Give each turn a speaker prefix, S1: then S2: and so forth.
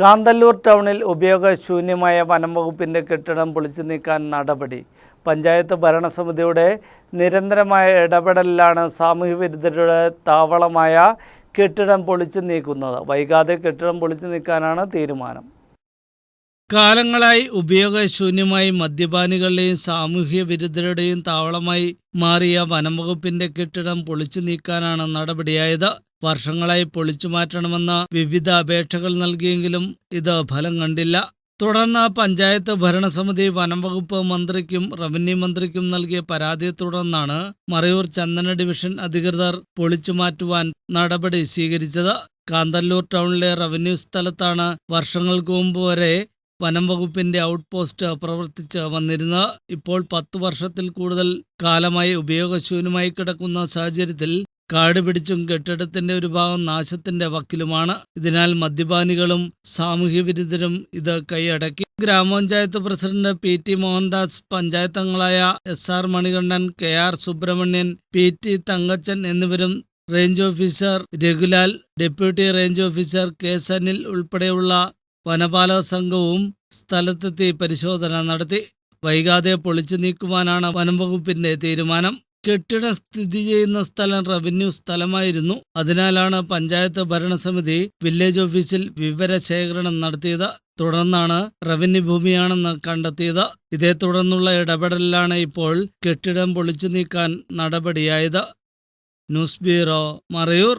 S1: കാന്തല്ലൂർ ടൗണിൽ ഉപയോഗശൂന്യമായ വനം വകുപ്പിന്റെ കെട്ടിടം പൊളിച്ചു നീക്കാൻ നടപടി. പഞ്ചായത്ത് ഭരണസമിതിയുടെ നിരന്തരമായ ഇടപെടലിലാണ് സാമൂഹ്യ വിരുദ്ധരുടെ താവളമായ കെട്ടിടം പൊളിച്ചു നീക്കുന്നത്. വൈകാതെ കെട്ടിടം പൊളിച്ചു നീക്കാനാണ് തീരുമാനം. കാലങ്ങളായി ഉപയോഗശൂന്യമായി മദ്യപാനികളുടെയും സാമൂഹ്യ വിരുദ്ധരുടെയും താവളമായി മാറിയ വനംവകുപ്പിന്റെ കെട്ടിടം പൊളിച്ചു നീക്കാനാണ് നടപടിയായത്. വർഷങ്ങളായി പൊളിച്ചു മാറ്റണമെന്ന് വിവിധ അപേക്ഷകൾ നൽകിയെങ്കിലും ഇത് ഫലം കണ്ടില്ല. തുടർന്ന് പഞ്ചായത്ത് ഭരണസമിതി വനംവകുപ്പ് മന്ത്രിക്കും റവന്യൂ മന്ത്രിക്കും നൽകിയ പരാതിയെ തുടർന്നാണ് മറയൂർ ചന്ദന ഡിവിഷൻ അധികൃതർ പൊളിച്ചു മാറ്റുവാൻ നടപടി സ്വീകരിച്ചത്. കാന്തല്ലൂർ ടൗണിലെ റവന്യൂ സ്ഥലത്താണ് വർഷങ്ങൾക്ക് മുമ്പ് വരെ വനം വകുപ്പിന്റെ ഔട്ട് പോസ്റ്റ് പ്രവർത്തിച്ച് വന്നിരുന്നത്. ഇപ്പോൾ പത്തു വർഷത്തിൽ കൂടുതൽ കാലമായി ഉപയോഗശൂന്യമായി കിടക്കുന്ന സാഹചര്യത്തിൽ കാട് പിടിച്ചും കെട്ടിടത്തിന്റെ ഒരു ഭാഗം നാശത്തിന്റെ വക്കിലുമാണ്. ഇതിനാൽ മദ്യപാനികളും സാമൂഹ്യ വിരുദ്ധരും ഇത് കൈയടക്കി. ഗ്രാമപഞ്ചായത്ത് president P T Mohandas panchayat അംഗങ്ങളായ S R Manikandan K R Subramanian P T Thankachan എന്നിവരും range officer രഘുലാൽ deputy range officer K Sanil ഉൾപ്പെടെയുള്ള വനപാലക സംഘവും സ്ഥലത്തെത്തി പരിശോധന നടത്തി. വൈകാതെ പൊളിച്ചു നീക്കുവാനാണ് വനംവകുപ്പിന്റെ തീരുമാനം. കെട്ടിടം സ്ഥിതി ചെയ്യുന്ന സ്ഥലം റവന്യൂ സ്ഥലമായിരുന്നു. അതിനാലാണ് പഞ്ചായത്ത് ഭരണസമിതി വില്ലേജ് ഓഫീസിൽ വിവരശേഖരണം നടത്തിയത്. തുടർന്നാണ് റവന്യൂ ഭൂമിയാണെന്ന് കണ്ടെത്തിയത്. ഇതേ തുടർന്നുള്ള ഇടപെടലിലാണ് ഇപ്പോൾ കെട്ടിടം പൊളിച്ചു നീക്കാൻ നടപടിയായത്. News bureau Marayur.